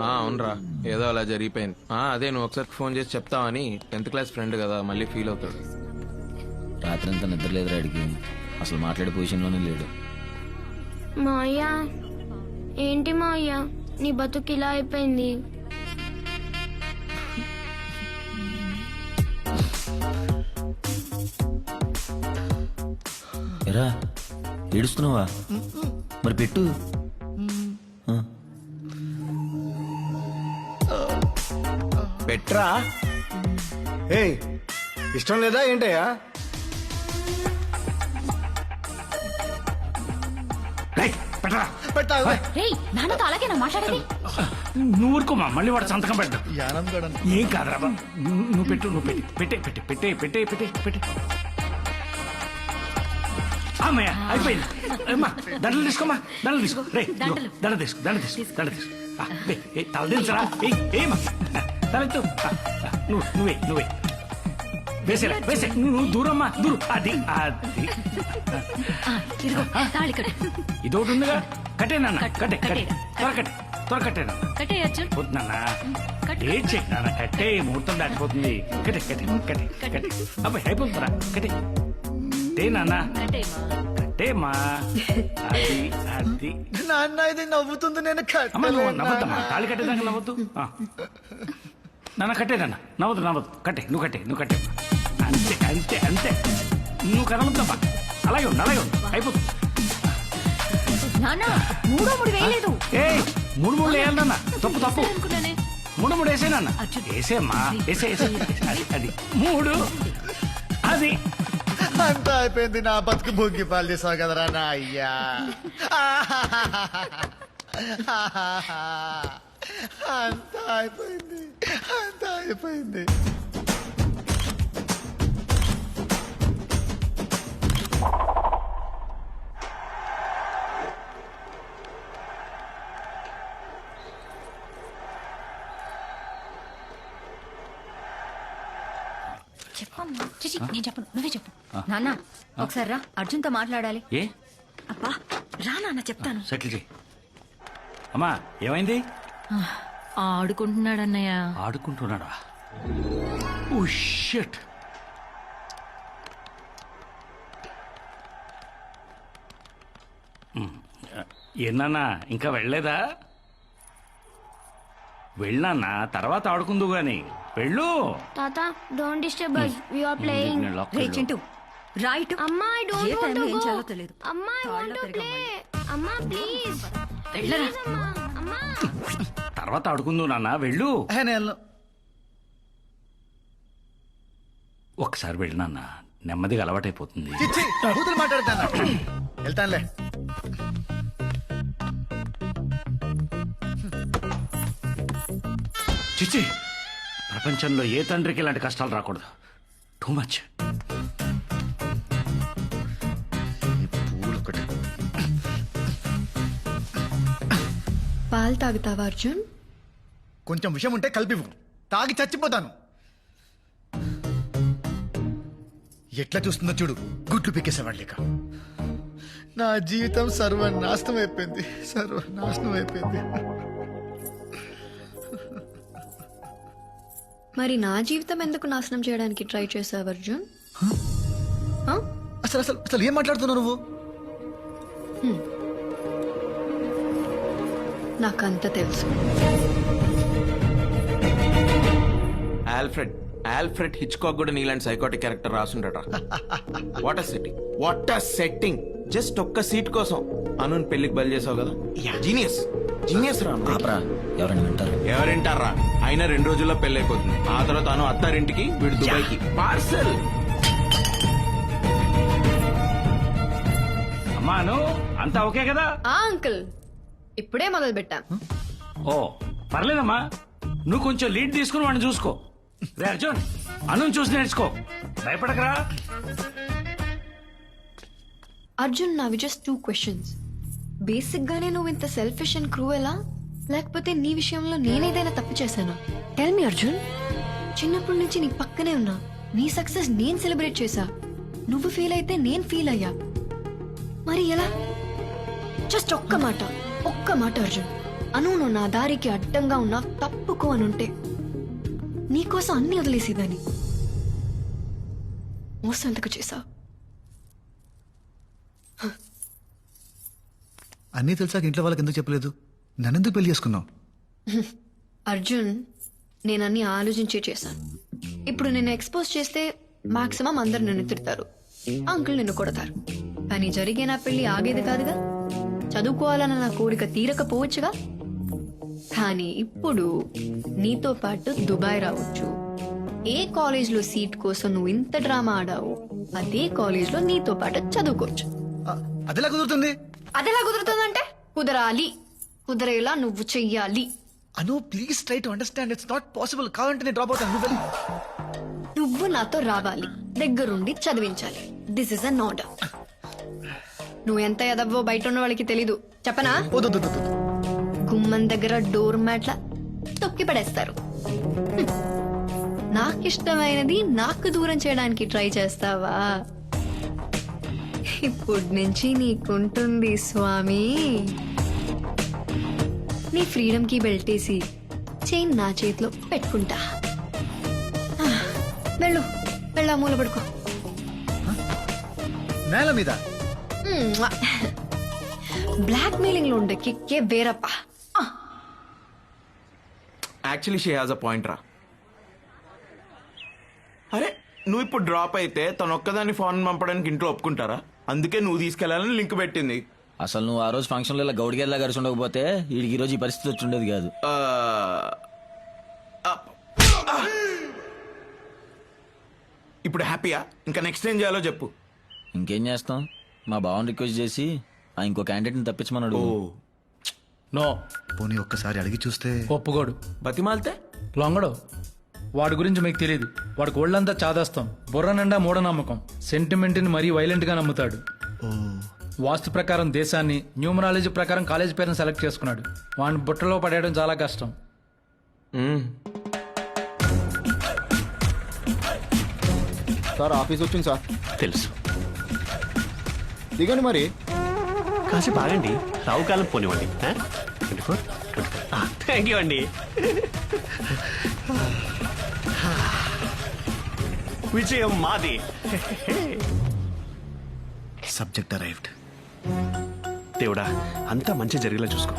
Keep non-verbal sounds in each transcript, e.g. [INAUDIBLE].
ఆ, అవునరా. ఏదో అలా జరిగిపోయింది. ఆ, అదే నువ్వు ఒకసారి ఫోన్ చేసి చెప్తావని టెన్త్ క్లాస్ ఫ్రెండ్ కదా మళ్ళీ ఫీల్ అవుతాడు. రాత్రి అంతా నిద్ర లేదురా అడిగి. అసలు మాట్లాడే పొజిషన్లోనే లేడు. మాయ ఏంటి మాయ నీ బతుకు ఇలా అయిపోయింది. ఎరా ఏడుస్తున్నావా? మరి పెట్టు. పెట్రా ఏయ్ ఇష్టం లేదా ఏంటయ్యా? రేయ్ నాన్నతో అలాగేనా మాట్లాడేది. నువ్వు ఊరుకోమా? మళ్ళీ వాడు సంతకం పెట్టు ఏం కాదురా బా. నువ్వు పెట్టు నువ్వు పెట్టి. పెట్టే పెట్టే పెట్టే పెట్టే పెట్టే పెట్టే. అమ్మయ్య అయిపోయింది. అమ్మా దండలు తీసుకోమా? దండలు తీసుకో. రే ఇదిగో, దండలు. దండ తీసుకో దండ తీసుకో దండ తీసుకో. ఆ, లే, ఏ, తల దించరా ఏయ్ ఏమా తలెత్తు. ఆ, ఆ, నువ్వు నువ్వే నువ్వే. వేసేరా వేసే. నువ్వు నువ్వు దూరమ్మా దూరం. అది అది. ఆ, ఇదిగో తాళి కట్టు. ఇదొకటి ఉందిగా. కట్టే నాన్న కట్టు, కట్టే కట్టే. కట్టేరా, త్వర కట్టే త్వర కట్టే నాన్న. కట్టే అర్జున్. వద్దు నాన్న. కట్టు. ఏం చెక్ నాన్న కట్టే ముహూర్తం దాటిపోతుంది. కట్టే కట్టే కట్టే కట్టే. అబ్బాయి అయిపోతుందిరా. కట్టే. కట్టే నాన్న. కట్టేమా కట్టేమా అది అది. నాన్న ఇది నవ్వుతుంది నేను అమ్మ నువ్వు కట్టలేను? నవ్వద్దమ్మా. తాళి కట్టేదాకా నవ్వద్దు. ఆ. నాన్న కట్టే నాన్న. నవ్వద్దు నవ్వద్దు కట్టే నువ్వు కట్టే నువ్వు కట్టే. అంతే అంతే అంతే. నువ్వు కదలొద్దమ్మా. అలాగే ఉండు అలాగే ఉండు. అయిపోతుంది. నాన్న మూడో మూడు వేయలేదు. ఏయ్ మూడు మూడు వేయాలి నాన్న. తప్పు తప్పు. అనుకున్నానే మూడు మూడు వేసేనన్న. వేసేమ్మా వేసే వేసే అది అది. మూడు. అది. అంతా అయిపోయింది నా బతుకు భోగి పాలు చేసావు కదరా నా అయ్యా అంతా అయిపోయింది. అంతా అయిపోయింది. చెప్పమ్మా. చిచి నేను చెప్పను. నువ్వే చెప్పు. నాన్న ఒకసారి రా. అర్జున్తో మాట్లాడాలి. ఏ? అబ్బా రా నాన్న చెప్తాను. సెటిల్ చేయి అమ్మా ఏమైంది? ఆడుకుంటున్నాడన్నయ్య. ఆడుకుంటున్నాడా? Oh shut. ఏనా ఇంకా వెళ్ళలేదా? వెళ్ళానా తర్వాత ఆడుకుందు గాని. వెళ్ళు. తాత don't disturb us. we are playing. రే. చింటూ రైట్ అమ్మా ఐ డోంట్ వాంట్ టైంలో ఏం గో చేయాలో తెలియదు అమ్మా ఐ వాంట్ టు ప్లే. అమ్మా ప్లీజ్. వెళ్ళరా అమ్మా. అమ్మా. [LAUGHS] తర్వాత ఆడుకుందు నాన్న వెళ్ళు. నేను. ఒకసారి వెళ్ళు నాన్న నెమ్మదిగా అలవాటైపోతుంది. చిచ్చి కూతురు మాట్లాడతాను? వెళ్తానులే. చిచి ప్రపంచంలో ఏ తండ్రికి ఇలాంటి కష్టాలు రాకూడదు. టూ మచ్ పాలు తాగుతావా అర్జున్? కొంచెం విషయం ఉంటే కలిపివు తాగి చచ్చిపోతాను. ఎట్లా చూస్తుందో చూడు గుడ్లు పీకేసేవాడు లేక. నా జీవితం సర్వనాశనం అయిపోయింది. సర్వనాశనం అయిపోయింది. మరి నా జీవితం ఎందుకు నాశనం చేయడానికి ట్రై చేసావు అర్జున్? అసలు అసలు అసలు ఏం మాట్లాడుతున్నావు నువ్వు? నాకంత తెలుసు. ఆల్ఫ్రెడ్. ఆల్ఫ్రెడ్ హిచ్కాక్ కూడా నీలాంటి psychotic character రాసుండట. What setting what setting just ఒక్క సీట్ కోసం. అను పెళ్ళికి బయలు చేసావు కదా? జీనియస్ జీనియస్ రా. ఆపరా. ఎవరైనా వింటారు? ఎవరింటారా? అయినా రెండు రోజుల్లో పెళ్ళి అయిపోతుంది ఆ తర్వాత అను అత్తారింటికి వీడు దుబాయ్కి. పార్సల్ అమ్మాను అంతా ఓకే కదా? ఆ అంకుల్. ఇప్పుడే మొదలు పెట్టాం ఓ పర్లేదమ్మా. నువ్వు కొంచెం లీడ్ తీసుకుని వాడిని చూసుకో. రే అర్జున్ అను చూసి నేర్చుకో. భయపడకరా. అర్జున్ నావి జస్ట్ టూ క్వశ్చన్స్ బేసిక్ గానే నువ్వు ఇంత సెల్ఫిష్ అండ్ క్రూవెలా లేకపోతే నీ విషయంలో నేనేదైనా తప్పు చేశానా? Tell me Arjun. చిన్నప్పటి నుంచి నీ పక్కనే ఉన్నా. నీ సక్సెస్ నేను సెలబ్రేట్ చేశా. నువ్వు ఫీల్ అయితే నేను ఫీల్ అయ్యా. మరి ఎలా? జస్ట్ ఒక్క మాట ఒక్క మాట అర్జున్. అను నువ్వు నా దారికి అడ్డంగా ఉన్నా తప్పుకో అని ఉంటే నీకోసం అన్ని వదిలేసేదాన్ని. మోసం ఎందుకు చేసావు. అన్నీ తెలిసాక ఇంట్లో వాళ్ళకి ఎందుకు చెప్పలేదు? నన్నెందుకు పెళ్ళి చేసుకున్నావు? అర్జున్ నేను అన్ని ఆలోచించే చేశాను. ఇప్పుడు నిన్ను ఎక్స్పోజ్ చేస్తే మాక్సిమం అందరు నిన్ను తిడతారు. అంకుల్ నిన్ను కొడతారు. కానీ జరిగే నా పెళ్ళి ఆగేది కాదుగా? చదువుకోవాలన్న నా కోరిక తీరకపోవచ్చుగా? కానీ ఇప్పుడు నీతో పాటు దుబాయ్ రావచ్చు. ఏ కాలేజ్లో సీట్ కోసం నువ్వు ఇంత డ్రామా ఆడావు అదే కాలేజ్లో నీతో పాటు చదువుకోవచ్చు. అదెలా కుదురుతుంది? అదెలా కుదురుతుందంటే కుదరాలి. కుదరేలా నువ్వు చెయ్యాలి. Anu please try to understand it's not possible కావాలంటే నేను డ్రాప్ అవుతాను. నువ్వు. నువ్వు నాతో రావాలి. దగ్గరుండి చదివించాలి. దిస్ ఇస్ అన్ ఆర్డర్ నువ్వు ఎంత ఎదవ్వో బయట ఉన్న వాళ్ళకి తెలీదు. చెప్పనా? గుమ్మం దగ్గర డోర్ మ్యాట్ల తొక్కి పడేస్తారు. హ్మ్. నాకిష్టమైనది నాకు దూరం చేయడానికి ట్రై చేస్తావా? ఇప్పటి నుంచి నీకుంటుంది స్వామి. నీ ఫ్రీడమ్కి బెల్టేసి చైన్ నా చేతిలో పెట్టుకుంటా. వెళ్ళు వెళ్ళా మూల పడుకో. నేల మీద? బ్లాక్ మెయిలింగ్లో ఉండే కిక్కే వేరప్ప. Actually she has a point రా. అరే నువ్వు ఇప్పుడు డ్రాప్ అయితే తను ఒక్కదాన్ని ఫోన్ పంపడానికి ఇంట్లో ఒప్పుకుంటారా? అందుకే నువ్వు తీసుకెళ్ళాలని లింక్ పెట్టింది. అసలు నువ్వు ఆ రోజు ఫంక్షన్లో ఇలా గౌడిగేలా కలిసి ఉండకపోతే వీడికి ఈ రోజు ఈ పరిస్థితి వచ్చి ఉండేది కాదు. ఇప్పుడు హ్యాపీయా? ఇంకా నెక్స్ట్ ఏం చేయాలో చెప్పు. ఇంకేం చేస్తాం? మా బావని రిక్వెస్ట్ చేసి ఆ ఇంకో క్యాండిడేట్ని తప్పించమన్నాడు నో. పోనీ ఒక్కసారి అడిగి చూస్తే. ఒప్పుకోడు. బతిమాలితే? లొంగడు. వాడి గురించి మీకు తెలియదు వాడికి ఒళ్ళంతా చాదాస్తాం. బుర్ర నిండా మూఢనమ్మకం. సెంటిమెంట్ని మరీ వైలెంట్గా నమ్ముతాడు. ఓ. వాస్తు ప్రకారం దేశాన్ని న్యూమరాలజీ ప్రకారం కాలేజ్ పేరుని సెలెక్ట్ చేసుకున్నాడు. వాడిని బుట్టలో పడేయడం చాలా కష్టం. సార్ ఆఫీస్ వచ్చింది సార్. తెలుసు. దిగండి మరి. కాసేపు ఆగండి. రావు కాలం పోనివ్వండి. థ్యాంక్ యూ అండి. విజయం మాది. సబ్జెక్ట్ అరైవ్డ్ దేవుడా అంతా మంచి జరిగేలా చూసుకో.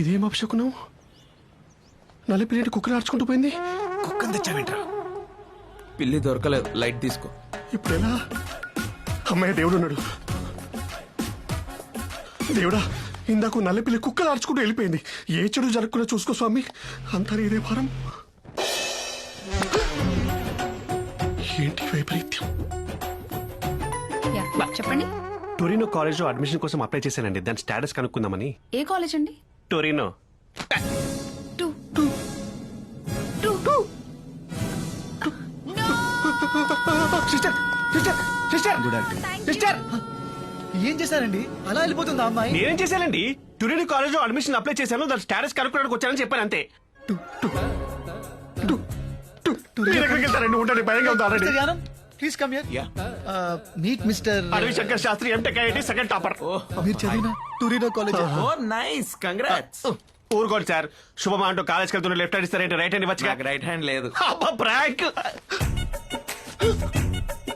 ఇదేం అపశకునం నలిపిలేటి కుక్కలు ఆడుచుకుంటూ పోయింది? కుక్కని తెచ్చావేంట్రా? పిల్లి దొరకలేదు. లైట్ తీసుకో. ఇప్పుడు ఎలా అమ్మాయి దేవుడు ఉన్నాడు. దేవుడా ఇందాక నల్లపిల్లి కుక్కలు ఆడుచుకుంటూ వెళ్ళిపోయింది. ఏ చెడు జరగకుండా చూసుకో స్వామి. అంతా ఇదే భారం. ఏంటి వైపరీత్యం? యా, చెప్పండి. టొరినో కాలేజ్లో అడ్మిషన్ కోసం అప్లై చేశానండి. దాని స్టేటస్ కనుక్కుందామని. ఏ కాలేజ్ అండి? Torino. Sister sister sister. Good sister. ఏం చేశారండి? అలా వెళ్ళిపోతుందా అమ్మాయి. నేనేం చేశానండి? టొరినో కాలేజ్లో అడ్మిషన్ అప్లై చేశాను దాని స్టేటస్ కనుక్కోవడానికి వచ్చానని చెప్పాను అంతే. మీరు ఎక్కడికి వెళ్తారండి? ఉండండి భయంగా ఉంది already. Mister Yanam please come here yeah meet mister Adavi Shankar Shastri MTech IIT second topper మీరు చదివిన Torino college. Oh nice congrats ఊరుకోండి సార్. శుభమా అంటూ కాలేజ్కి వెళ్తున్న లెఫ్ట్ హ్యాండ్ ఇస్తారేంటి రైట్ హ్యాండ్ ఇవ్వచ్చు నాకు రైట్ హ్యాండ్ లేదు. ప్రాంక్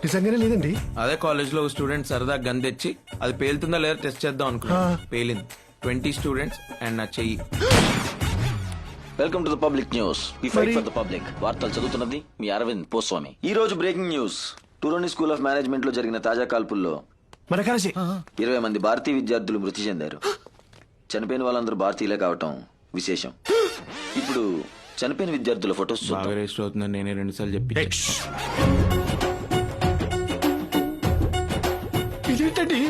నిజంగానే లేదండి? అదే కాలేజ్లో స్టూడెంట్ సరదా గన్ తెచ్చి అది పేలుతుందా లేదా టెస్ట్ చేద్దాం అనుకున్నా పేలింది. ట్వంటీ స్టూడెంట్స్ అండ్ నా చెయ్యి. Welcome to the public news we fight for the public వార్తలు చదువుతున్నది మీ అరవింద్ పోస్వామి. ఈ రోజు breaking news Torino school of మేనేజ్మెంట్లో జరిగిన తాజా కాల్పుల్లో ఇరవై మంది భారతీయ విద్యార్థులు మృతి చెందారు. చనిపోయిన వాళ్ళందరూ భారతీయులే కావటం విశేషం. ఇప్పుడు చనిపోయిన విద్యార్థుల ఫొటోస్ బాగా చూద్దాం అవుతుందని నేనే రెండు సార్లు చెప్పి ఇదేంటండి?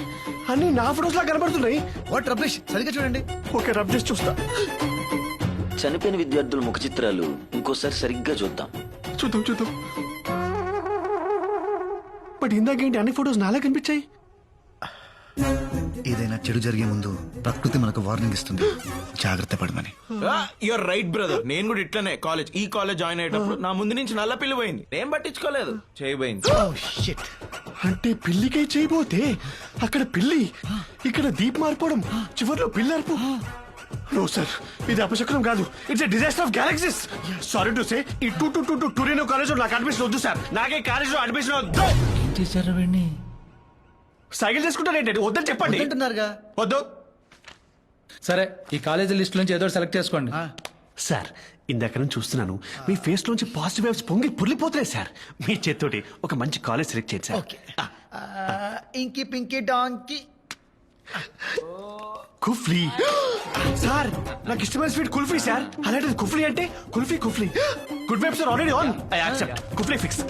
అన్ని నా ఫోటోస్ లా కనబడుతున్నాయి. వాట్ రబ్లిష్ సరిగ్గా చూడండి. ఓకే రబ్ చేసి చూస్తా. చనిపోయిన విద్యార్థుల ముఖ చిత్రాలు ఇంకోసారి సరిగ్గా చూద్దాం. చూద్దాం చూద్దాం. బట్ ఇందాకేంటి అన్ని ఫోటోస్ నాలా కనిపించాయి? ఏదైనా చెడు జరిగే ముందు ప్రకృతి మనకు వార్నింగ్ ఇస్తుంది. జాగ్రత్త పడమని. యువర్ రైట్ బ్రదర్ నేను కూడా ఇట్లనే కాలేజ్ ఈ కాలేజ్ జాయిన్ అయ్యేటప్పుడు నా ముందు నుంచి నల్ల పిల్లి పోయింది. నేను పట్టించుకోలేదు. చేయబోయింది. అంటే పిల్లికే చేయబోతే అక్కడ పిల్లి ఇక్కడ దీప్ మారిపోవడం చివరిలో పిల్లి అరుపు నో సార్ ఇది అపశకునం కాదు. It's disaster of galaxies sorry to say ఈ టూ టూ టూ టూ టూరినో కాలేజ్ నాకు అడ్మిషన్ వద్దు సార్ నాకే కాలేజ్లో అడ్మిషన్ వద్దు చేశారు సైకిల్ చేసుకుంటారేంటండి వద్దని చెప్పండి. అంటున్నారుగా వద్దు. సరే ఈ కాలేజీ లిస్ట్ నుంచి ఏదో సెలెక్ట్ చేసుకోండి. సార్ ఇందాక నుంచి చూస్తున్నాను. మీ ఫేస్ లోంచి పాజిటివ్ వేవ్స్ పొంగి పుర్లిపోతున్నాయి సార్. మీ చేత్తోటి ఒక మంచి కాలేజ్ సెలెక్ట్ చేయండి sir. Okay. Inky pinky donkey. కుఫ్లీ sir నాకు ఇష్టమైన స్వీట్ కుల్ఫీ సార్. అలాంటిది కుఫ్లీ అంటే kulfi కుఫ్లీ good vibes are already on. I accept. కుఫ్లీ fix.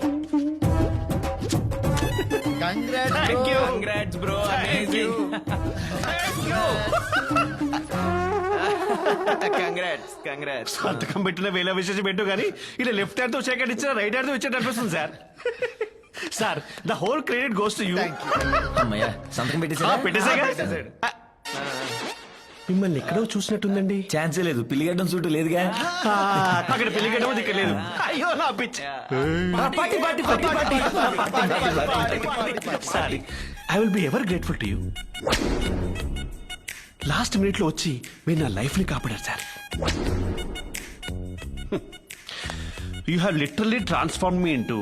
Thank you congrats bro amazing congrats congrats సంతకం పెట్టిన వేల విశేషం పెట్టు కానీ ఇలా లెఫ్ట్ హ్యాండ్తో సెకండ్ ఇచ్చిన రైట్ హ్యాండ్తో ఇచ్చేట అనిపిస్తుంది sir sir the whole credit goes to you అమ్మయ్యా సంతకం పెట్టేసా పెట్టేసాగా మిమ్మల్ని ఎక్కడో చూసినట్టుందండి ఛాన్సే లేదు పిల్లిగడ్డం సూటు లేదుగా అక్కడ పెళ్ళి గడ్డ ఇక్కడ లేదు అయ్యో నా పిచ్చి sorry I will be ever grateful to you last మినిట్లో వచ్చి మీరు నా లైఫ్ని కాపాడారు sir you have literally transform me into